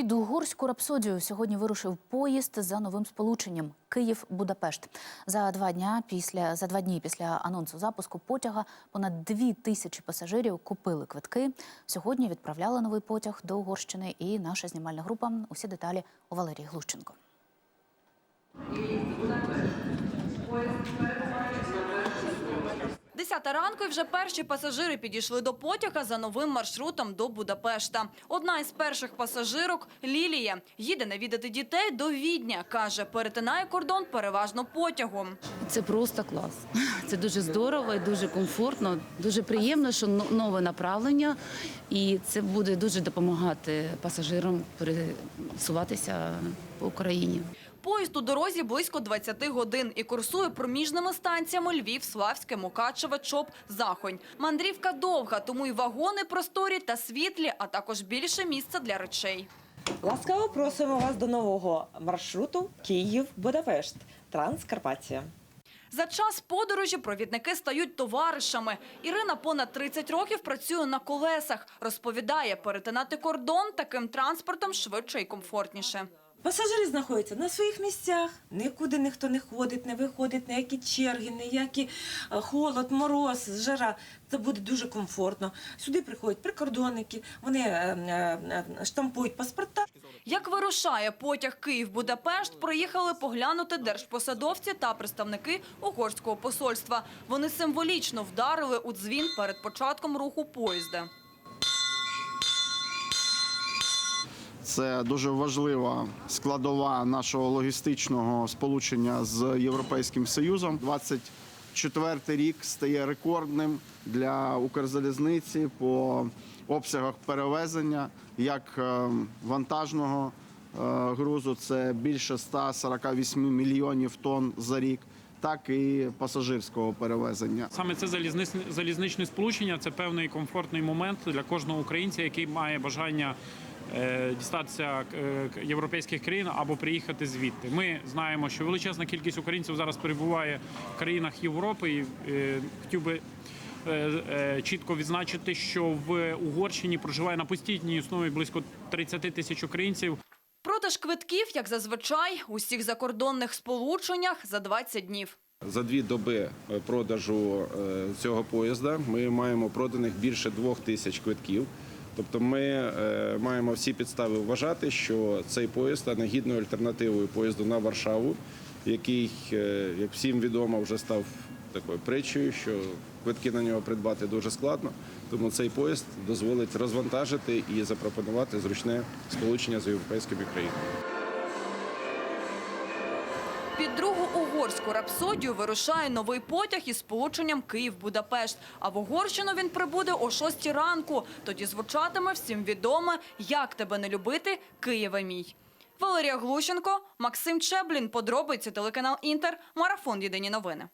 Під угорську рапсодію сьогодні вирушив поїзд за новим сполученням Київ-Будапешт. За два дня після за два дні після анонсу запуску потяга понад дві тисячі пасажирів купили квитки. Сьогодні відправляли новий потяг до Угорщини. І наша знімальна група. Усі деталі у Валерії Глущенко. Десята ранку і вже перші пасажири підійшли до потяга за новим маршрутом до Будапешта. Одна із перших пасажирок – Лілія. Їде навідати дітей до Відня. Каже, перетинає кордон переважно потягом. Це просто клас. Це дуже здорово і дуже комфортно. Дуже приємно, що нове направлення, і це буде дуже допомагати пасажирам пересуватися по Україні. Поїзд у дорозі близько 20 годин і курсує проміжними станціями Львів, Славське, Мукачеве, Чоп, Захонь. Мандрівка довга, тому й вагони просторі та світлі, а також більше місця для речей. Ласкаво просимо вас до нового маршруту Київ-Будапешт Транскарпатія. За час подорожі провідники стають товаришами. Ірина понад 30 років працює на колесах. Розповідає, перетинати кордон таким транспортом швидше і комфортніше. Пасажири знаходяться на своїх місцях, нікуди ніхто не ходить, не виходить, ніякі черги, ніякі е, холод, мороз, жара. Це буде дуже комфортно. Сюди приходять прикордонники, вони е, е, штампують паспорта. Як вирушає потяг Київ-Будапешт, приїхали поглянути держпосадовці та представники угорського посольства. Вони символічно вдарили у дзвін перед початком руху поїзда. Це дуже важлива складова нашого логістичного сполучення з Європейським Союзом. 24 рік стає рекордним для Укрзалізниці по обсягах перевезення як е, вантажного е, грузу. Це більше 148 мільйонів тонн за рік, так і пасажирського перевезення. Саме це залізничне сполучення. Це певний комфортний момент для кожного українця, який має бажання дістатися е, к- європейських країн або приїхати звідти. Ми знаємо, що величезна кількість українців зараз перебуває в країнах Європи. І е, хотів би е, е, чітко відзначити, що в Угорщині проживає на постійній основі близько 30 тисяч українців. Продаж квитків, як зазвичай, у всіх закордонних сполученнях за 20 днів. За дві доби е, продажу е, цього поїзда ми маємо проданих більше двох тисяч квитків. Тобто ми е, маємо всі підстави вважати, що цей поїзд стане гідною альтернативою поїзду на Варшаву, який, е, як всім відомо, вже став такою притчею, що квитки на нього придбати дуже складно. Тому цей поїзд дозволить розвантажити і запропонувати зручне сполучення з європейськими країнами. Під другу угорську рапсодію вирушає новий потяг із сполученням Київ-Будапешт. А в Угорщину він прибуде о 6 ранку. Тоді звучатиме всім відоме «Як тебе не любити, Києве мій». Валерія Глущенко, Максим Чеблін. Подробиці телеканал Інтер. Марафон Єдині новини.